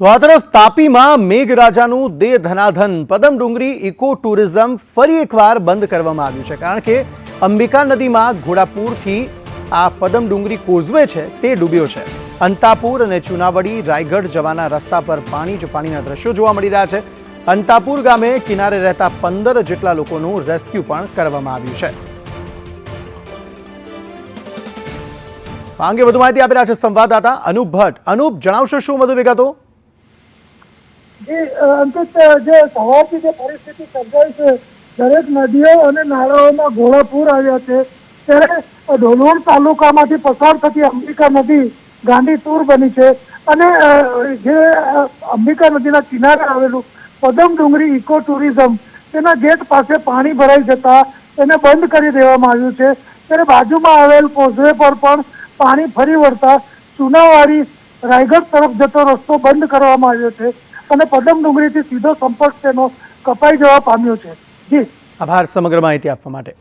તો આ તરફ તાપીમાં મેઘરાજાનું દેહ ધનાધન પદમ ડુંગરી ઇકો ટુરિઝમ ફરી એકવાર બંધ કરવામાં આવ્યું છે. કારણ કે અંબિકા નદીમાં ઘોડાપુરથી આ પદમ ડુંગરી કોઝવે છે તે ડૂબ્યો છે. અંતાપુર અને ચુનાવડી રાયગઢ જવાના રસ્તા પર પાણી જ પાણીના દ્રશ્યો જોવા મળી રહ્યા છે. અંતાપુર ગામે કિનારે રહેતા પંદર જેટલા લોકોનું રેસ્ક્યુ પણ કરવામાં આવ્યું છે. આ અંગે વધુ માહિતી આપી રહ્યા છે સંવાદદાતા અનુપ ભટ્ટ. અનુપ, જણાવશો શું વધુ વિગતો? જે અંકિત જે સવારથી જે પરિસ્થિતિ સર્જાઈ છે, દરેક નદીઓ અને નાળાઓમાં ઘોડાપૂર આવ્યા છે. ત્યારે ડોલવણ તાલુકામાંથી પસાર થતી અંબિકા નદી ગાંધીતુર બની છે. અને જે અંબિકા નદીના કિનારે આવેલું પદમ ડુંગરી ઇકો ટુરિઝમ, તેના ગેટ પાસે પાણી ભરાઈ જતા એને બંધ કરી દેવામાં આવ્યું છે. ત્યારે બાજુમાં આવેલ કોઝવે પર પણ પાણી ફરી વળતા ચુનાવાડી રાયગઢ તરફ જતો રસ્તો બંધ કરવામાં આવ્યો છે. અને પદમ ડુંગળીથી સીધો સંપર્ક તેનો કપાઈ જવા પામ્યો છે. જી. આભાર, સમગ્ર માહિતી આપવા માટે.